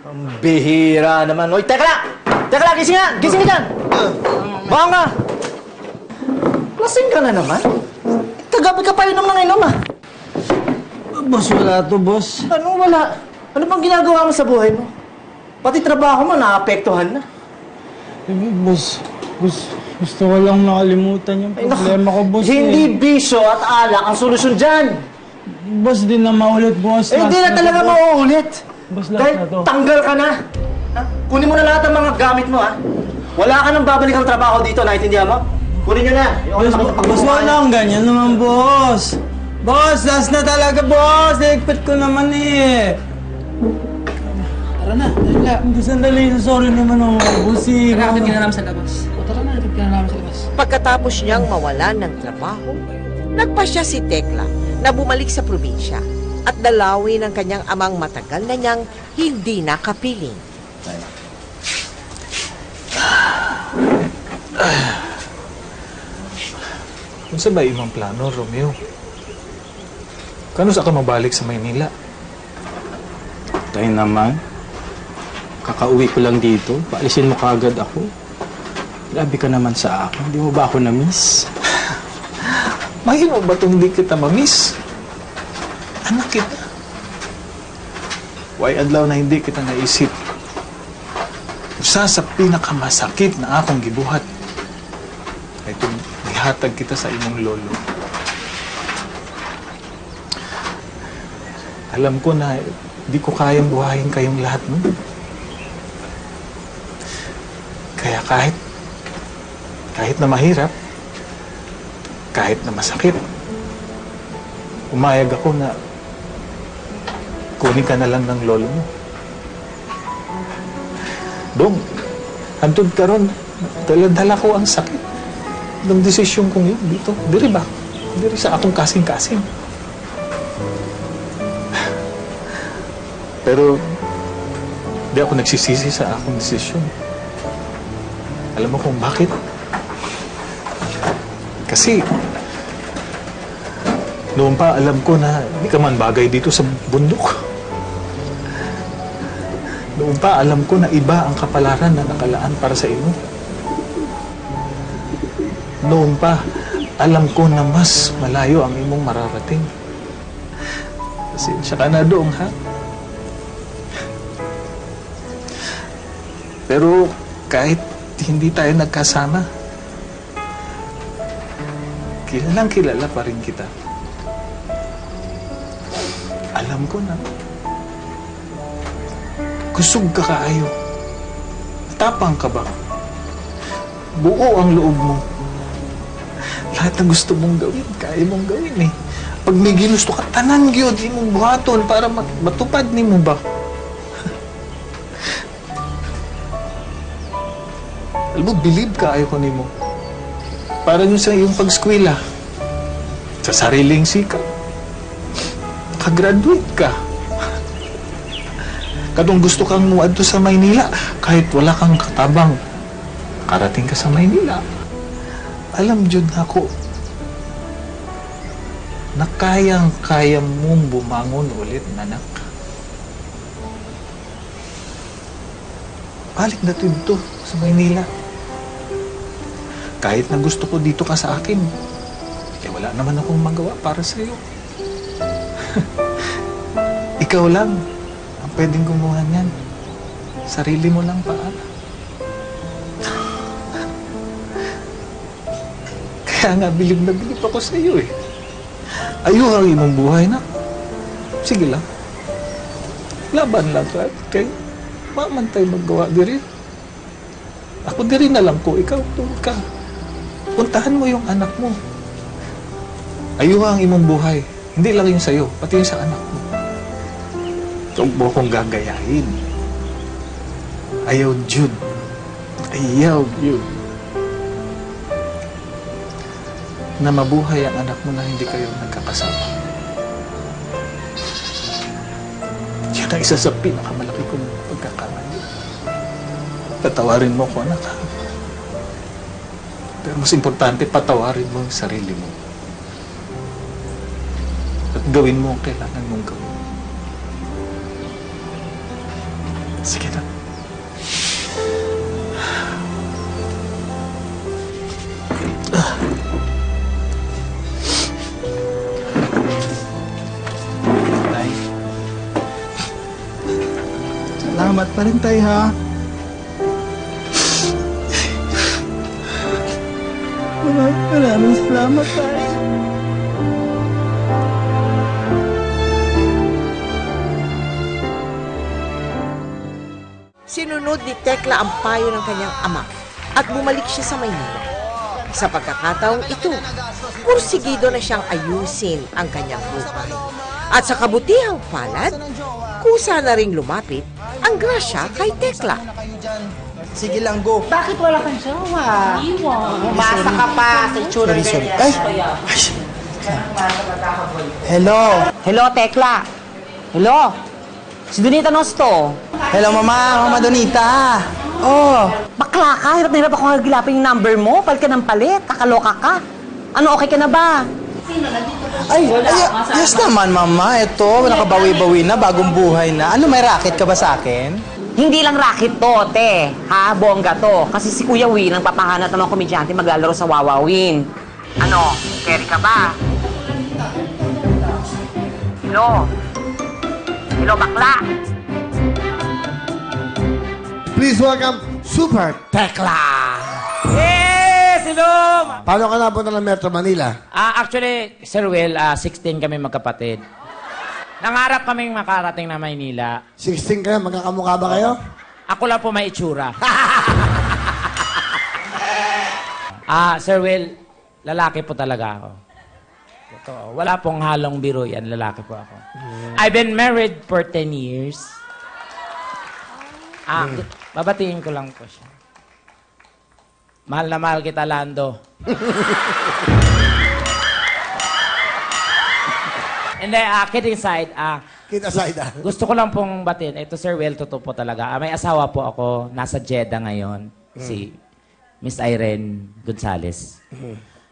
Ang bihira naman. Hoy, teka lang! Teka lang, gising nga! Gising ka dyan! Baka nga! Lasing ka na naman? Kagabi ka pa inom ng inom ah! Boss, wala to, boss. Anong wala? Ano bang ginagawa mo sa buhay mo? Pati trabaho mo, naapektuhan na. Eh, boss, boss, gusto ko lang nakalimutan yung Ay, naku, problema ko, boss. Hindi eh. bisyo at alak ang solusyon dyan. Boss, di na maulit, boss. Eh, na talaga to, boss. mauulit. Boss, last Dahil na to. tanggal ka na. Ha? Kunin mo na lahat ng mga gamit mo, ha? Wala ka nang babalik ang trabaho dito, naintindihan mo? Kunin nyo na. Ayoko Boss, na makita boss, wala akong ganyan naman, boss. Boss, last na talaga, boss. Naikpit ko naman eh. Tara na, dala. Hindi, sandali. Sorry naman ako, boss. eh. Tara, hatid ka na namin sa labas. O tara na, hatid ka na namin sa labas. Pagkatapos niyang mawalan ng trabaho, nagpasya si Tekla na bumalik sa probinsya at dalawin ang kanyang amang matagal na niyang hindi nakapiling. Kung sa ba imong plano, Romeo? Kano sa ka mabalik sa Maynila? Tayo naman. Kakauwi ko lang dito. Paalisin mo kagad ako. Grabe ka naman sa akin. Hindi mo ba ako na-miss? Mahimo ba itong hindi kita mamiss? Anak kita. Why adlaw na hindi kita naisip? Usa sa pinakamasakit na akong gibuhat. Ay itong ihatag kita sa imong lolo. Alam ko na di ko kayang buhayin kayong lahat no? Kaya kahit kahit na mahirap, kahit na masakit, umayag ako na kunin ka na lang ng lolo mo. Dong, antod ka ron, dala-dala ko ang sakit ng desisyon kong yun dito. Diri ba? Diri sa akong kasing-kasing. Pero, di ako nagsisisi sa akong desisyon. Alam mo kung bakit? Kasi, noon pa alam ko na hindi ka man bagay dito sa bundok. Noon pa alam ko na iba ang kapalaran na nakalaan para sa iyo. Noon pa, alam ko na mas malayo ang imong mararating. Kasi siya ka na doon, ha? Pero kahit hindi tayo nagkasama, kilalang kilala pa rin kita. Alam ko na. Kusog ka kaayo. Tapang ka ba? Buo ang loob mo. Lahat ng gusto mong gawin, kaya mong gawin eh. Pag may ginusto ka, tanan gyud imong buhaton para mat- matupad nimo ba? Alam mo, believe ka ayo ko nimo. Para yun sa iyong pag-skwela. Sa sariling sikap. Nakagraduate ka. Kadong gusto kang muadto sa Maynila, kahit wala kang katabang, karating ka sa Maynila. Alam jud nako na kayang-kaya mong bumangon ulit, nanak. Balik na dito sa Maynila. Kahit na gusto ko dito ka sa akin, eh wala naman akong magawa para sa iyo. Ikaw lang ang pwedeng gumawa niyan. Sarili mo lang paala. Kaya nga, bilib na bilib ako sa iyo eh. Ayun ang imong buhay na. Sige lang. Laban lang ka. Kay mamantay maggawa diri. Ako diri na lang ko. Ikaw, tuwag ka. Puntahan mo yung anak mo. Ayun ang imong buhay. Hindi lang yung sa'yo, pati yung sa anak mo. Huwag mo kong gagayahin. Ayaw, Jude. Ayaw, Jude. Na mabuhay ang anak mo na hindi kayo nagkakasama. Yan ang isa sa pinakamalaki kong pagkakamali. Patawarin mo ko, anak. Pero mas importante, patawarin mo ang sarili mo. At gawin mo ang kailangan mong gawin. Sige na. Tay. Salamat pa rin, Tay, ha? Maraming salamat, Tay. Sinunod ni Tekla ang payo ng kanyang ama at bumalik siya sa Maynila. Sa pagkakataong ito, kursigido na siyang ayusin ang kanyang buhay. At sa kabutihang palad, kusa na ring lumapit ang grasya kay Tekla. Sige lang, go. Bakit wala kang jowa? Iwan. Umasa ka pa sa itsura Sorry, sorry. ganyan. Ay! Hello! Hello, Tekla. Hello. Si Donita Nosto. Hello, Mama! Mama Donita! Oh! Bakla ka. Hirap na hirap ako nagilapin yung number mo. Palit ka ng palit. Kakaloka ka. Ano, okay ka na ba? Ay, ay, yes naman, Mama. Ito, nakabawi-bawi na, bagong buhay na. Ano, may racket ka ba sa akin? Hindi lang racket to, te. Ha? Bongga to. Kasi si Kuya Will ang papahanap ng mga komedyante maglalaro sa Wawawin. Ano? Carry ka ba? Hello? Hello, bakla? Please welcome Super Tekla! Yes! Hello! Paano ka napunta ng Metro Manila? Ah, actually, Sir Will, ah, 16 kami magkapatid. Nangarap kaming makarating na Maynila. 16 kayo, magkakamukha ba kayo? Ako lang po may itsura. ah, Sir Will, lalaki po talaga ako. Totoo. Wala pong halong biro yan, lalaki po ako. I've been married for 10 years. Ah, babatiin ko lang po siya. Mahal na mahal kita, Lando. Hindi, ah, kidding aside, ah, Kita side ah. gusto ko lang pong batin. Ito, Sir Will, totoo po talaga. Ah, may asawa po ako. Nasa Jeddah ngayon. Si Miss Irene Gonzalez.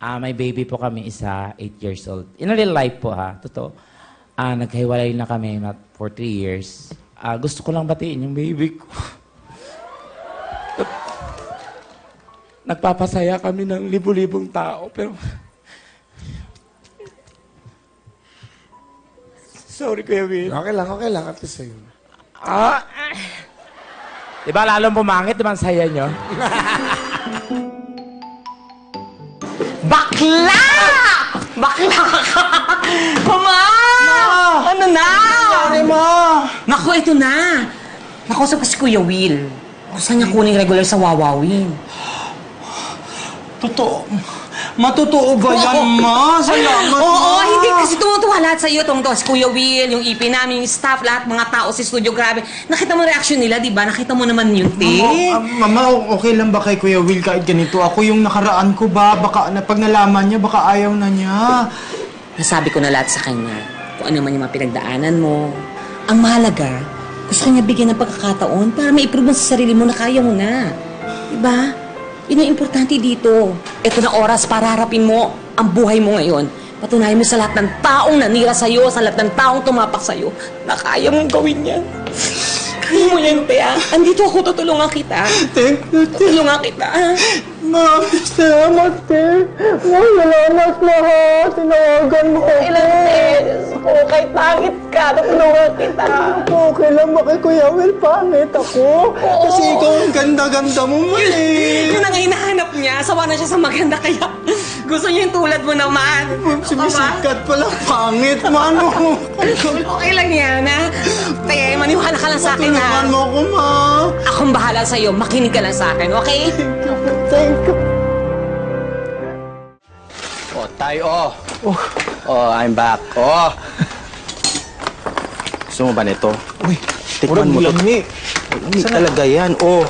Ah, may baby po kami isa, 8 years old. In a real life po ha, totoo. Ah, naghiwalay na kami na for 3 years. Ah, gusto ko lang batiin yung baby ko. Nagpapasaya kami ng libu-libong tao, pero... Sorry, Kuya Will. Okay lang, okay lang. At least sa'yo. Ah! Di ba lalong pumangit, ang saya nyo? Bakla! Bakla ka! Mama! Ano na? Sorry, Ma! Naku, ito na. Nakausap ko si Kuya Will. Gusto niya kuning regular sa Wawawin. Totoo. Matotoo ba yan, Ma? Salamat, Oo, Ma! hindi kasi tumutuwa lahat sa iyo. Tungtong si Kuya Will, yung IP namin, yung staff, lahat, mga tao sa studio, grabe. Nakita mo reaction nila, di ba? Nakita mo naman yun, te. Ah, Mama, o- okay lang ba kay Kuya Will kahit ganito? Ako yung nakaraan ko ba? Baka na, pag nalaman niya, baka ayaw na niya. Nasabi ko na lahat sa kanya. Kung ano man yung mga pinagdaanan mo. Ang mahalaga, gusto kanya bigyan ng pagkakataon para ma-improve mo sa sarili mo na kaya mo na. Diba? Yun importante dito. Ito na oras para harapin mo ang buhay mo ngayon. Patunayan mo sa lahat ng taong nanira sa'yo, sa lahat ng taong tumapak sa'yo, na kaya mong gawin yan. Kaya mo yan, Tea. Andito ako, tutulungan kita. Thank you, te. Tutulungan kita, ha? Maraming salamat, te. Mga salamat lahat. Tinawagan mo ko. Ilan, sis? Oh, kahit pangit ka, tutulungan kita. Okay lang ba kay Kuya Will? Pangit ako. Kasi ikaw ang ganda-ganda mo man eh. Yun ang hinahanap niya. Sawa na siya sa maganda kaya gusto niya yung tulad mo naman. Sumisikat pala, pangit. Mano? Okay lang yan, ha? Te, maniwala ka lang sa akin, ha? Tulungan mo ako, ma. Akong bahala sa'yo. Makinig ka lang sa akin, okay? Thank you. Oh, tayo, oh. Oh, I'm back. Oh. Gusto mo ba nito? Uy, Tikman mo to. lami. Hindi talaga yan. Oh.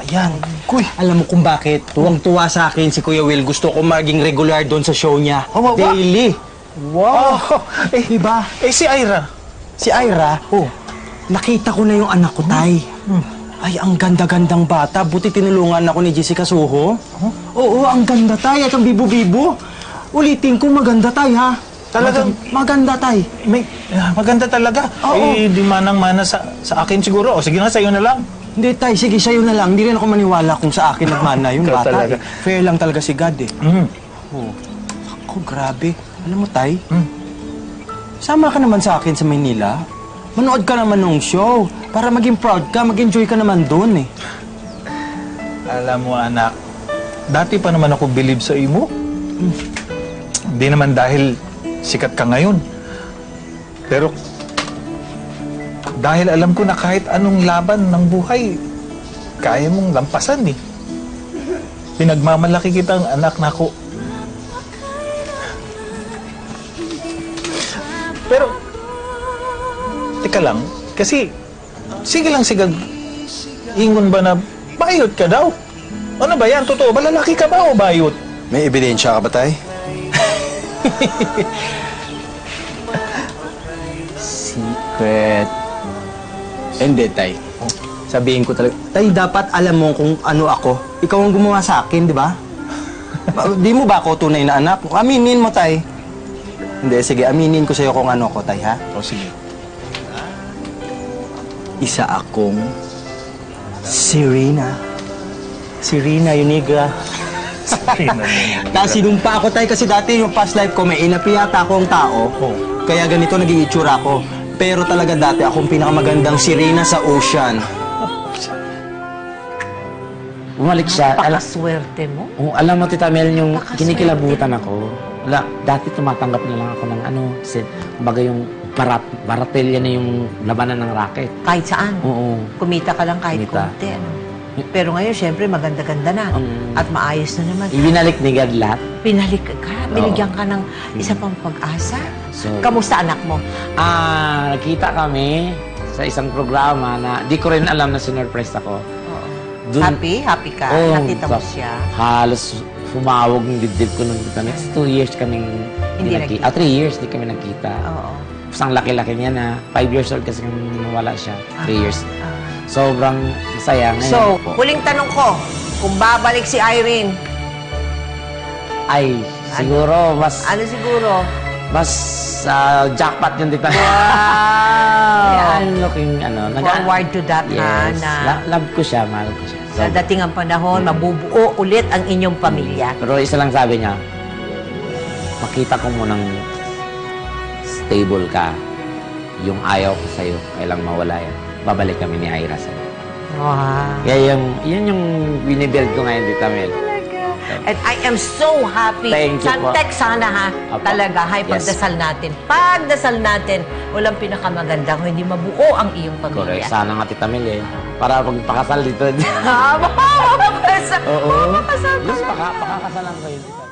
Ayan. Kuy, alam mo kung bakit? Tuwang-tuwa sa akin si Kuya Will. Gusto ko maging regular doon sa show niya. Oh, wa- wa- Wow. Eh, diba? Eh, si Ira. Si Ira, oh, nakita ko na yung anak ko, Tay. Ay, ang ganda-gandang bata. Buti tinulungan ako ni Jessica Soho. Oo, ang ganda, Tay. At ang bibo-bibo. Ulitin ko, maganda, Tay, ha? Talagang maganda, tay. May, ah, maganda talaga. Oo. Eh, di manang-mana sa, sa akin siguro. O sige na, sa'yo na lang. Hindi, tay. Sige, sa'yo na lang. Hindi rin ako maniwala kung sa akin nagmana yung bata. talaga. eh. Fair lang talaga si God, eh. Mm. Oh. Ako, grabe. Alam mo, tay, Mm. sama ka naman sa akin sa Maynila. Manood ka naman ng show para maging proud ka, mag-enjoy ka naman doon, eh. Alam mo, anak, dati pa naman ako believe sa imo. Hindi naman dahil sikat ka ngayon. Pero dahil alam ko na kahit anong laban ng buhay, kaya mong lampasan eh. Pinagmamalaki kitang anak na ako. Pero, teka lang, kasi, sige lang sigag, ingon ba na, bayot ka daw? Ano ba yan? Totoo ba? Lalaki ka ba o bayot? May ebidensya ka ba, tay? Secret. Hindi, tay. Sabihin ko talaga. Tay, dapat alam mo kung ano ako. Ikaw ang gumawa sa akin, di ba? Ba- di mo ba ako tunay na anak? Aminin mo, tay. Hindi, sige, aminin ko sa'yo kung ano ko, tay, ha? O sige. Isa akong Serena. Serena Uniga. Tapos sinumpa ako, tay, kasi dati yung past life ko, may inapi yata akong tao. Kaya ganito naging itsura ko. Pero talaga dati akong pinakamagandang sirena sa ocean. Bumalik siya. Ala, Napakaswerte mo. oh, alam mo, Tita Mel, yung Napakaswerte. kinikilabutan ako. Wala, dati tumatanggap na lang ako ng ano, kasi, kumbaga yung barat, baratilya na yung labanan ng racket. Kahit saan. Oo. Kumita ka lang kahit Kumita. konti. Ano? Pero ngayon, syempre, maganda-ganda na. Mm. At maayos na naman. Ibinalik ni God lahat. Pinalik ka, binigyan ka ng isa pang pag-asa. So, Kamusta anak mo? ah, nakita kami sa isang programa na di ko rin alam na sinurpress ako. Oo. Dun- happy? Happy ka? Oo, Nakita mo sa- siya? Halos sumawag ng dibdib ko nung the next two years kaming Hindi nagkita. Ah, three years di kami nagkita. Oo. Tapos ang laki-laki niya na. Five years old kasi nawala siya. Three years. Ah. Sobrang masaya. Ngayon So, po, huling tanong ko, kung babalik si Irene, ay, siguro, mas, ano siguro? mas ah, jackpot yung dito. Wow! I'm looking, ano, nag- Forward to that, ha, Yes. na love ko siya, mahal ko siya. Sa dating ang panahon, mabubuo ulit ang inyong pamilya. pero isa lang sabi niya, makita ko munang stable ka. Yung ayaw ko sa'yo, kailang mawala yan. Babalik kami ni Ira sa'yo. Wow. Kaya yung, yun yung binibuild ko ngayon, Tita Mel. And I am so happy. Thank you po. Sana ha. Apo. Talaga, hay Yes. pagdasal natin. Pagdasal natin, walang pinakamaganda kung hindi mabuo ang iyong Correct. pamilya. Sana nga, Tita Mel eh. Para pagpakasal dito. Ah, makakasal. Oo. Makakasal Yes, pala. paka, pakakasalan ko yun, Tita Mel.